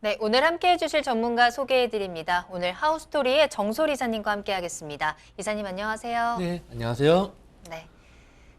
네, 오늘 함께 해주실 전문가 소개해드립니다. 오늘 하우스토리의 정솔 이사님과 함께 하겠습니다. 이사님 안녕하세요. 네, 안녕하세요. 네.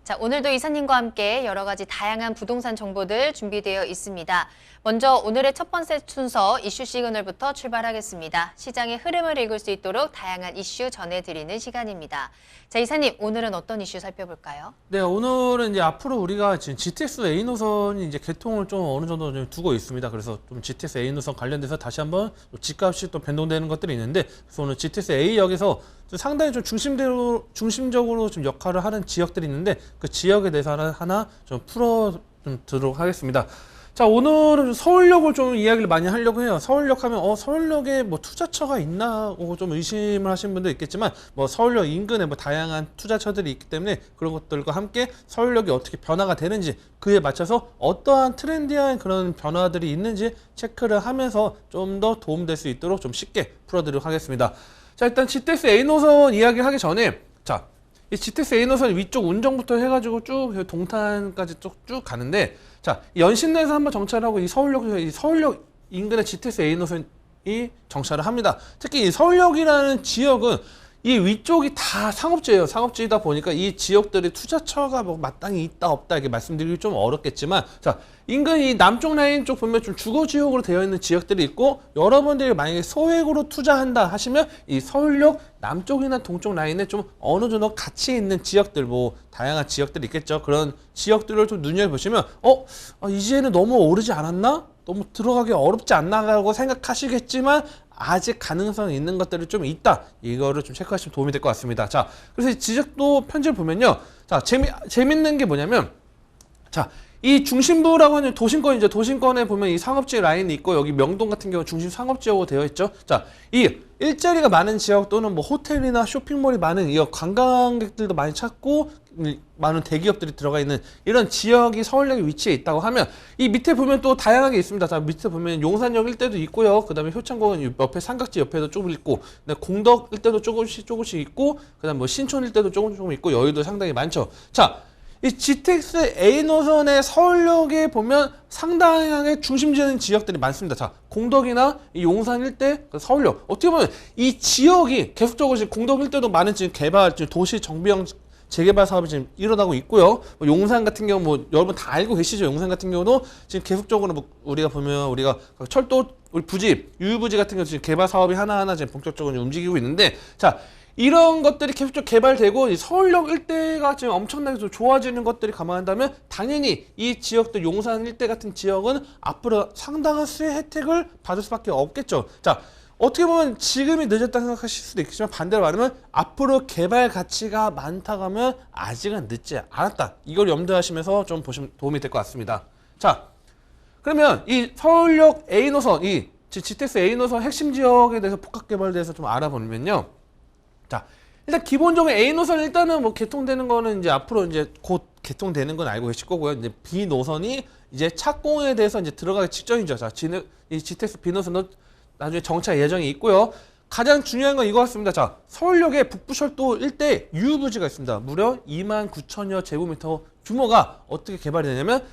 자, 오늘도 이사님과 함께 여러 가지 다양한 부동산 정보들 준비되어 있습니다. 먼저 오늘의 첫 번째 순서 이슈 시그널부터 출발하겠습니다. 시장의 흐름을 읽을 수 있도록 다양한 이슈 전해드리는 시간입니다. 자, 이사님 오늘은 어떤 이슈 살펴볼까요? 네, 오늘은 이제 앞으로 우리가 지금 GTX A 노선이 이제 개통을 좀 어느 정도 좀 두고 있습니다. 그래서 좀 GTX A 노선 관련돼서 다시 한번 또 집값이 또 변동되는 것들이 있는데, 그래서 오늘 GTX A역에서 좀 상당히 좀 중심대로 중심적으로 좀 역할을 하는 지역들이 있는데 그 지역에 대해서 하나, 좀 풀어 좀 드도록 하겠습니다. 자 오늘은 서울역을 좀 이야기를 많이 하려고 해요. 서울역 하면 어 서울역에 뭐 투자처가 있나 하고 좀 의심을 하시는 분도 있겠지만 뭐 서울역 인근에 뭐 다양한 투자처들이 있기 때문에 그런 것들과 함께 서울역이 어떻게 변화가 되는지 그에 맞춰서 어떠한 트렌디한 그런 변화들이 있는지 체크를 하면서 좀 더 도움될 수 있도록 좀 쉽게 풀어드리도록 하겠습니다. 자 일단 GTX A 노선 이야기를 하기 전에 자 이 GTX A 노선 위쪽 운정부터 해가지고 쭉 동탄까지 쭉, 쭉 가는데 자 연신내에서 한번 정찰하고 이 서울역 이 서울역 인근의 GTX A 노선이 정찰을 합니다. 특히 이 서울역이라는 지역은 이 위쪽이 다 상업지예요. 상업지이다 보니까 이 지역들이 투자처가 뭐 마땅히 있다 없다 이렇게 말씀드리기 좀 어렵겠지만 자 인근 이 남쪽 라인 쪽 보면 좀 주거 지역으로 되어 있는 지역들이 있고 여러분들이 만약에 소액으로 투자한다 하시면 이 서울역 남쪽이나 동쪽 라인에 좀 어느 정도 가치 있는 지역들 뭐 다양한 지역들이 있겠죠. 그런 지역들을 좀 눈여겨 보시면 어 아, 이제는 너무 오르지 않았나? 너무 들어가기 어렵지 않나라고 생각하시겠지만 아직 가능성이 있는 것들이 좀 있다. 이거를 좀 체크하시면 도움이 될 것 같습니다. 자, 그래서 이 지적도 편지를 보면요. 자, 재미, 재밌는 게 뭐냐면, 자, 이 중심부라고 하는 도심권 이제 도심권에 보면 이 상업지 라인이 있고 여기 명동 같은 경우 중심 상업지역으로 되어 있죠. 자, 이 일자리가 많은 지역 또는 뭐 호텔이나 쇼핑몰이 많은 이 관광객들도 많이 찾고 이 많은 대기업들이 들어가 있는 이런 지역이 서울역에 위치해 있다고 하면 이 밑에 보면 또 다양하게 있습니다. 자, 밑에 보면 용산역 일대도 있고요. 그다음에 효창공원 옆에 삼각지 옆에도 조금 있고, 공덕 일대도 조금씩 조금씩 있고, 그다음 뭐 신촌 일대도 조금 조금 있고 여의도 상당히 많죠. 자, 이 GTX A 노선의 서울역에 보면 상당하게 중심지는 지역들이 많습니다. 자, 공덕이나 이 용산 일대, 그 서울역. 어떻게 보면 이 지역이 계속적으로 지금 공덕 일대도 많은 지금 개발, 지금 도시 정비형 재개발 사업이 지금 일어나고 있고요. 뭐 용산 같은 경우 뭐 여러분 다 알고 계시죠? 용산 같은 경우도 지금 계속적으로 뭐 우리가 보면 우리가 철도 우리 부지, 유유부지 같은 경우 지금 개발 사업이 하나하나 지금 본격적으로 움직이고 있는데 자, 이런 것들이 계속적으로 개발되고 이 서울역 일대가 지금 엄청나게 좀 좋아지는 것들이 감안한다면 당연히 이 지역들 용산 일대 같은 지역은 앞으로 상당한 수혜 혜택을 받을 수밖에 없겠죠. 자, 어떻게 보면 지금이 늦었다 생각하실 수도 있겠지만 반대로 말하면 앞으로 개발 가치가 많다고 하면 아직은 늦지 않았다. 이걸 염두하시면서 좀 보시면 도움이 될 것 같습니다. 자, 그러면 이 서울역 A 노선, 이 GTX A 노선 핵심 지역에 대해서 복합 개발에 대해서 좀 알아보면요. 자, 일단 기본적으로 A 노선 일단은 뭐 개통되는 거는 이제 앞으로 이제 곧 개통되는 건 알고 계실 거고요. 이제 B 노선이 이제 착공에 대해서 이제 들어가기 직전이죠. 자, G는 이 GTX B 노선은 나중에 정차 예정이 있고요. 가장 중요한 건 이거 같습니다. 자, 서울역에 북부철도 일대 유부지가 있습니다. 무려 2만 9천여 제곱미터 규모가 어떻게 개발이 되냐면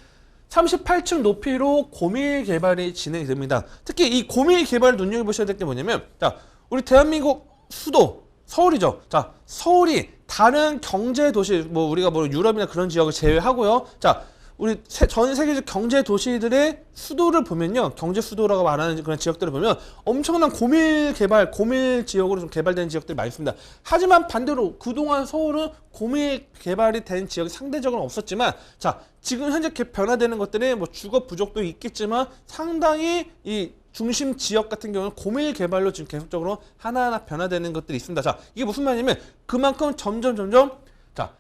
38층 높이로 고밀 개발이 진행이 됩니다. 특히 이 고밀 개발을 눈여겨보셔야 될 게 뭐냐면, 자, 우리 대한민국 수도, 서울이죠. 자, 서울이 다른 경제 도시, 뭐 우리가 뭐 유럽이나 그런 지역을 제외하고요. 자, 우리 세- 전 세계적 경제 도시들의 수도를 보면요. 경제 수도라고 말하는 그런 지역들을 보면 엄청난 고밀 개발, 고밀 지역으로 좀 개발된 지역들이 많이 있습니다. 하지만 반대로 그동안 서울은 고밀 개발이 된 지역이 상대적으로 없었지만 자, 지금 현재 개- 변화되는 것들이 뭐 주거 부족도 있겠지만 상당히 이 중심 지역 같은 경우는 고밀 개발로 지금 계속적으로 하나하나 변화되는 것들이 있습니다. 자, 이게 무슨 말이냐면 그만큼 점점 점점 자,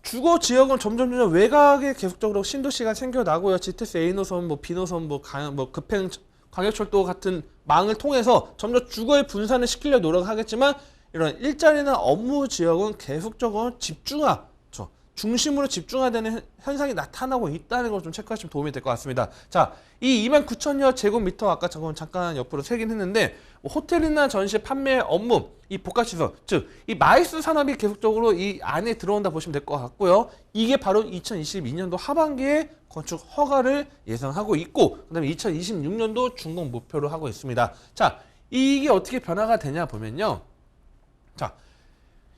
주거 지역은 점점 점점 외곽에 계속적으로 신도시가 생겨나고요. GTX A 노선, 뭐 B 노선, 뭐, 가, 뭐 급행 광역철도 같은 망을 통해서 점점 주거의 분산을 시키려 노력하겠지만 이런 일자리나 업무 지역은 계속적으로 집중화, 죠 중심으로 집중화되는 현- 현상이 나타나고 있다는 걸 좀 체크하시면 도움이 될 것 같습니다. 자, 이 2만 9천여 제곱미터 아까 저건 잠깐 옆으로 세긴 했는데 뭐 호텔이나 전시 판매 업무, 이 복합시설, 즉 이 마이스 산업이 계속적으로 이 안에 들어온다 보시면 될 것 같고요. 이게 바로 2022년도 하반기에 건축 허가를 예상하고 있고 그다음에 2026년도 준공 목표로 하고 있습니다. 자, 이게 어떻게 변화가 되냐 보면요. 자,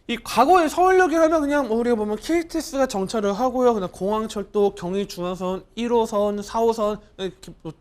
이 과거의 서울역이라면 그냥 뭐 우리가 보면 KTX가 정차를 하고요. 그냥 공항철도, 경의중앙선, 1호선, 4호선 이렇게 뭐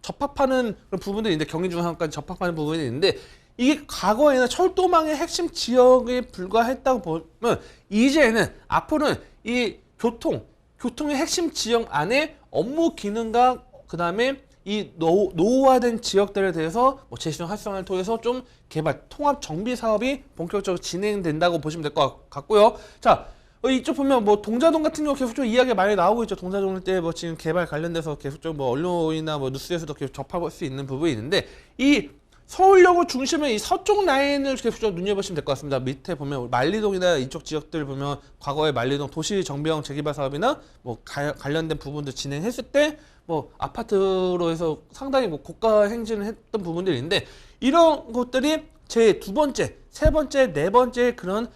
접합하는 그런 부분들이 있는데 경의중앙선까지 접합하는 부분이 있는데 이게 과거에는 철도망의 핵심 지역에 불과했다고 보면 이제는 앞으로는 이 교통, 교통의 핵심 지역 안에 업무 기능과 그 다음에 이 노, 노후화된 지역들에 대해서 뭐 재시정 활성화를 통해서 좀 개발, 통합 정비 사업이 본격적으로 진행된다고 보시면 될 것 같고요. 자, 어, 이쪽 보면 뭐 동자동 같은 경우 계속 좀 이야기 많이 나오고 있죠. 동자동 때 뭐 지금 개발 관련돼서 계속 좀 뭐 언론이나 뭐 뉴스에서도 계속 접할 수 있는 부분이 있는데 이 서울역을 중심에 이 서쪽 라인을 계속 좀 눈여보시면 될 것 같습니다. 밑에 보면 말리동이나 이쪽 지역들 보면 과거에 말리동 도시 정비형 재개발 사업이나 뭐 가- 관련된 부분들 진행했을 때 뭐 아파트로 해서 상당히 뭐 고가 행진을 했던 부분들이 있는데 이런 것들이 제 두 번째, 세 번째, 네 번째 그런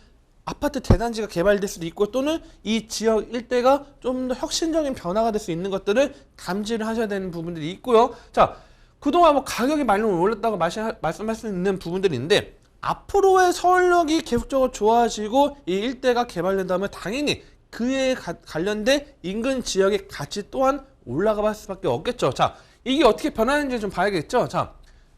아파트 대단지가 개발될 수도 있고 또는 이 지역 일대가 좀 더 혁신적인 변화가 될 수 있는 것들을 감지를 하셔야 되는 부분들이 있고요. 자, 그동안 뭐 가격이 많이 올랐다고 말씀할 수 있는 부분들이 있는데 앞으로의 서울역이 계속적으로 좋아지고 이 일대가 개발된다면 당연히 그에 가- 관련된 인근 지역의 가치 또한 올라가 수밖에 없겠죠. 자, 이게 어떻게 변하는지 좀 봐야겠죠. 자,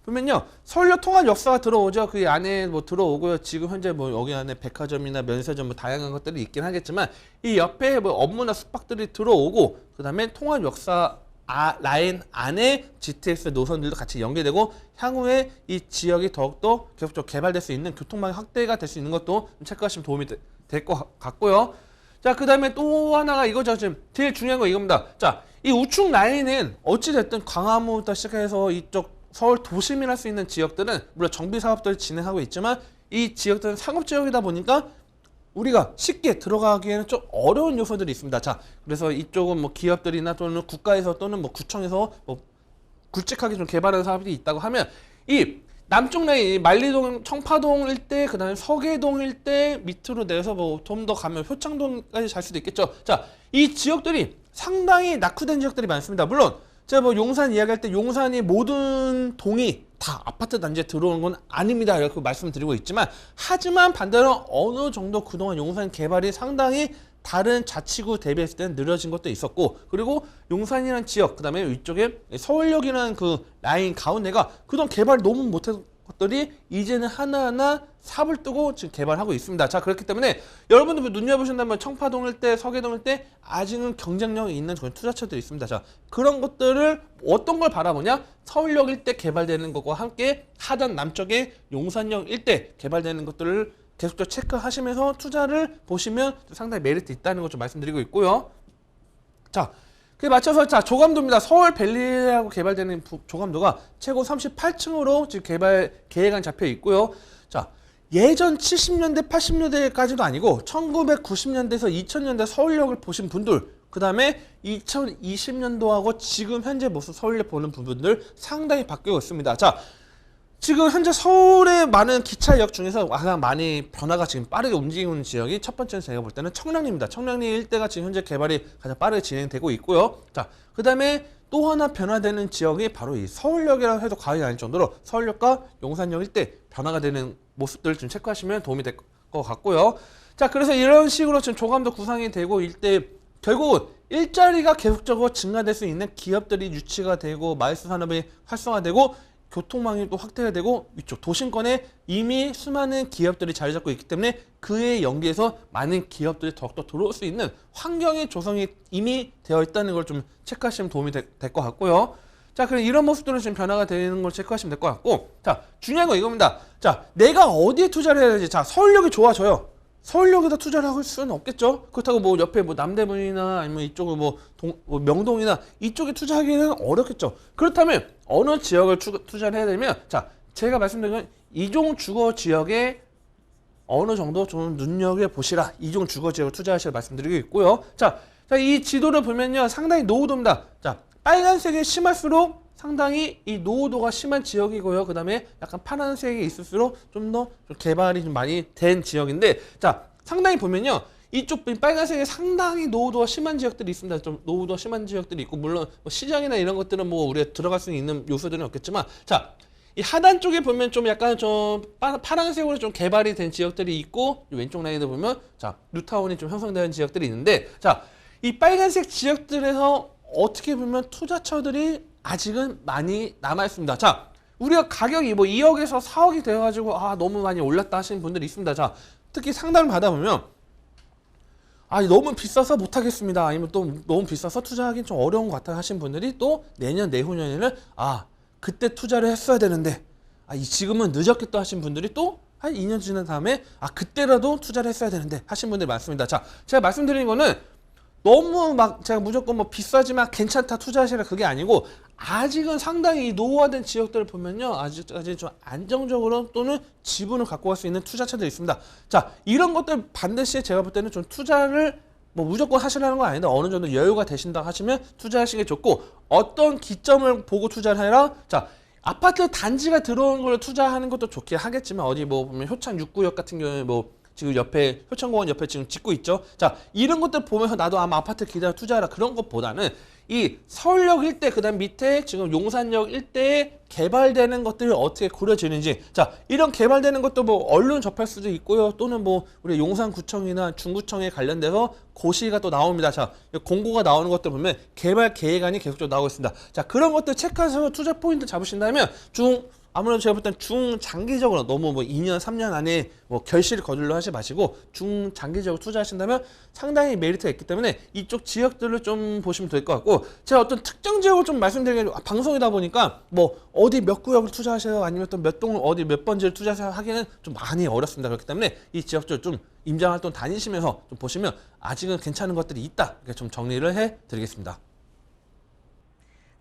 보면요 서울역 통합 역사가 들어오죠 그 안에 뭐 들어오고요 지금 현재 뭐 여기 안에 백화점이나 면세점 뭐 다양한 것들이 있긴 하겠지만 이 옆에 뭐 업무나 숙박들이 들어오고 그 다음에 통합 역사 아, 라인 안에 GTX 노선들도 같이 연계되고 향후에 이 지역이 더욱더 계속적으로 개발될 수 있는 교통망 확대가 될 수 있는 것도 좀 체크하시면 도움이 될 것 같고요 자, 그 다음에 또 하나가 이거죠. 지금 제일 중요한 거 이겁니다. 자, 이 우측 라인은 어찌됐든 광화문부터 시작해서 이쪽 서울 도심이랄 수 있는 지역들은 물론 정비 사업들을 진행하고 있지만 이 지역들은 상업 지역이다 보니까 우리가 쉽게 들어가기에는 좀 어려운 요소들이 있습니다. 자, 그래서 이쪽은 뭐 기업들이나 또는 국가에서 또는 뭐 구청에서 뭐 굵직하게 좀 개발하는 사업이 있다고 하면 이 남쪽 라인 이 만리동 청파동 일대 그다음에 서계동 일대 밑으로 내서 뭐 좀 더 가면 효창동까지 잘 수도 있겠죠. 자, 이 지역들이 상당히 낙후된 지역들이 많습니다. 물론 제가 뭐 용산 이야기할 때 용산이 모든 동이 다 아파트 단지에 들어오는 건 아닙니다. 이렇게 말씀드리고 있지만 하지만 반대로 어느 정도 그동안 용산 개발이 상당히 다른 자치구 대비했을 때는 느려진 것도 있었고 그리고 용산이라는 지역 그다음에 위쪽에 서울역이라는 그 라인 가운데가 그동안 개발 너무 못한 것들이 이제는 하나하나 삽을 뜨고 지금 개발하고 있습니다. 자 그렇기 때문에 여러분들 뭐 눈여보신다면 청파동 일대 서계동 일대 아직은 경쟁력이 있는 그런 투자처들이 있습니다. 자 그런 것들을 어떤 걸 바라보냐 서울역 일대 개발되는 것과 함께 하단 남쪽에 용산역 일대 개발되는 것들을 계속적으로 체크하시면서 투자를 보시면 상당히 메리트 있다는 걸좀 말씀드리고 있고요. 자, 그에 맞춰서 자 조감도입니다. 서울 밸리라고 개발되는 부- 조감도가 최고 38층으로 지금 개발 계획안 잡혀 있고요. 자, 예전 70년대, 80년대까지도 아니고 1990년대에서 2000년대 서울역을 보신 분들, 그 다음에 2020년도하고 지금 현재 모습 서울역 보는 부분들 상당히 바뀌고 있습니다. 자, 지금 현재 서울의 많은 기차역 중에서 가장 많이 변화가 지금 빠르게 움직이는 지역이 첫 번째는 제가 볼 때는 청량리입니다. 청량리 일대가 지금 현재 개발이 가장 빠르게 진행되고 있고요. 자, 그 다음에 또 하나 변화되는 지역이 바로 이 서울역이라고 해도 과언이 아닐 정도로 서울역과 용산역 일대 변화가 되는 모습들을 좀 체크하시면 도움이 될 것 같고요. 자, 그래서 이런 식으로 지금 조감도 구상이 되고 일대 결국은 일자리가 계속적으로 증가될 수 있는 기업들이 유치가 되고 마이스 산업이 활성화되고 교통망이 또 확대가 되고 위쪽 도심권에 이미 수많은 기업들이 자리 잡고 있기 때문에 그에 연계해서 많은 기업들이 더욱더 들어올 수 있는 환경의 조성이 이미 되어 있다는 걸 좀 체크하시면 도움이 될 것 같고요. 자, 그럼 이런 모습들은 지금 변화가 되는 걸 체크하시면 될 것 같고, 자, 중요한 건 이겁니다. 자, 내가 어디에 투자를 해야 되지? 자, 서울역이 좋아져요. 서울역에다 투자를 할 수는 없겠죠. 그렇다고 뭐 옆에 뭐 남대문이나 아니면 이쪽은 뭐, 동, 뭐 명동이나 이쪽에 투자하기는 어렵겠죠. 그렇다면 어느 지역을 추- 투자를 해야 되면 자 제가 말씀드린 건 이종 주거 지역에 어느 정도 좀 눈여겨 보시라. 이종 주거 지역을 투자하시라 말씀드리고 있고요. 자, 자, 이 지도를 보면요. 상당히 노후도입니다. 자, 빨간색이 심할수록 상당히 이 노후도가 심한 지역이고요. 그 다음에 약간 파란색이 있을수록 좀 더 개발이 좀 많이 된 지역인데, 자, 상당히 보면요. 이쪽 빨간색에 상당히 노후도가 심한 지역들이 있습니다. 좀 노후도가 심한 지역들이 있고, 물론 뭐 시장이나 이런 것들은 뭐 우리가 들어갈 수 있는 요소들은 없겠지만, 자, 이 하단 쪽에 보면 좀 약간 좀 파, 파란색으로 좀 개발이 된 지역들이 있고, 이 왼쪽 라인에 보면, 자, 뉴타운이 좀 형성되는 지역들이 있는데, 자, 이 빨간색 지역들에서 어떻게 보면 투자처들이 아직은 많이 남아 있습니다. 자, 우리가 가격이 뭐 2억에서 4억이 되어가지고 아 너무 많이 올랐다 하시는 분들이 있습니다. 자, 특히 상담을 받아보면 아 너무 비싸서 못하겠습니다. 아니면 또 너무 비싸서 투자하기는 좀 어려운 것 같아 하신 분들이 또 내년 내후년에는 아 그때 투자를 했어야 되는데 아이 지금은 늦었겠다 하신 분들이 또한 2년 지난 다음에 아 그때라도 투자를 했어야 되는데 하신 분들이 많습니다. 자 제가 말씀드리는 거는 너무 막 제가 무조건 뭐 비싸지만 괜찮다 투자하시라 그게 아니고 아직은 상당히 이 노후화된 지역들을 보면요 아직까지 좀 안정적으로 또는 지분을 갖고 갈 수 있는 투자처들이 있습니다. 자 이런 것들 반드시 제가 볼 때는 좀 투자를 뭐 무조건 하시라는 건 아닌데 어느 정도 여유가 되신다 하시면 투자하시는 게 좋고 어떤 기점을 보고 투자를 해라. 자 아파트 단지가 들어온 걸 투자하는 것도 좋게 하겠지만 어디 뭐 보면 효창 6구역 같은 경우에 뭐 지금 옆에 효창공원 옆에 지금 짓고 있죠. 자 이런 것들 보면서 나도 아마 아파트 기다려 투자하라 그런 것보다는 이 서울역 일대 그다음 밑에 지금 용산역 일대에 개발되는 것들이 어떻게 고려지는지. 자 이런 개발되는 것도 뭐 언론 접할 수도 있고요. 또는 뭐 우리 용산구청이나 중구청에 관련돼서 고시가 또 나옵니다. 자 공고가 나오는 것들 보면 개발 계획안이 계속적으로 나오고 있습니다. 자 그런 것들 체크해서 투자 포인트 잡으신다면 중 아무래도 제가 볼 땐 중장기적으로 너무 뭐 2년, 3년 안에 뭐 결실을 거둘러 하지 마시고 중장기적으로 투자하신다면 상당히 메리트가 있기 때문에 이쪽 지역들을 좀 보시면 될 것 같고 제가 어떤 특정 지역을 좀 말씀드리는 게 방송이다 보니까 뭐 어디 몇 구역을 투자하세요 아니면 또 몇 동을 어디 몇 번지를 투자하세요 하기는 좀 많이 어렵습니다. 그렇기 때문에 이 지역들 좀 임장 활동 다니시면서 좀 보시면 아직은 괜찮은 것들이 있다. 이렇게 좀 정리를 해 드리겠습니다.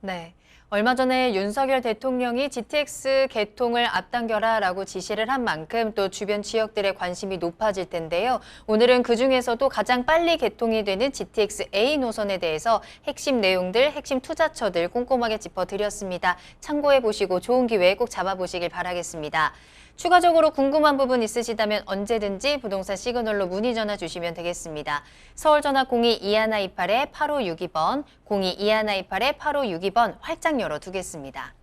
네. 얼마 전에 윤석열 대통령이 GTX 개통을 앞당겨라라고 지시를 한 만큼 또 주변 지역들의 관심이 높아질 텐데요. 오늘은 그 중에서도 가장 빨리 개통이 되는 GTX A 노선에 대해서 핵심 내용들, 핵심 투자처들 꼼꼼하게 짚어드렸습니다. 참고해 보시고 좋은 기회 꼭 잡아보시길 바라겠습니다. 추가적으로 궁금한 부분 있으시다면 언제든지 부동산 시그널로 문의 전화 주시면 되겠습니다. 서울 전화 02-2128-8562번, 02-2128-8562번 활짝 열어두겠습니다.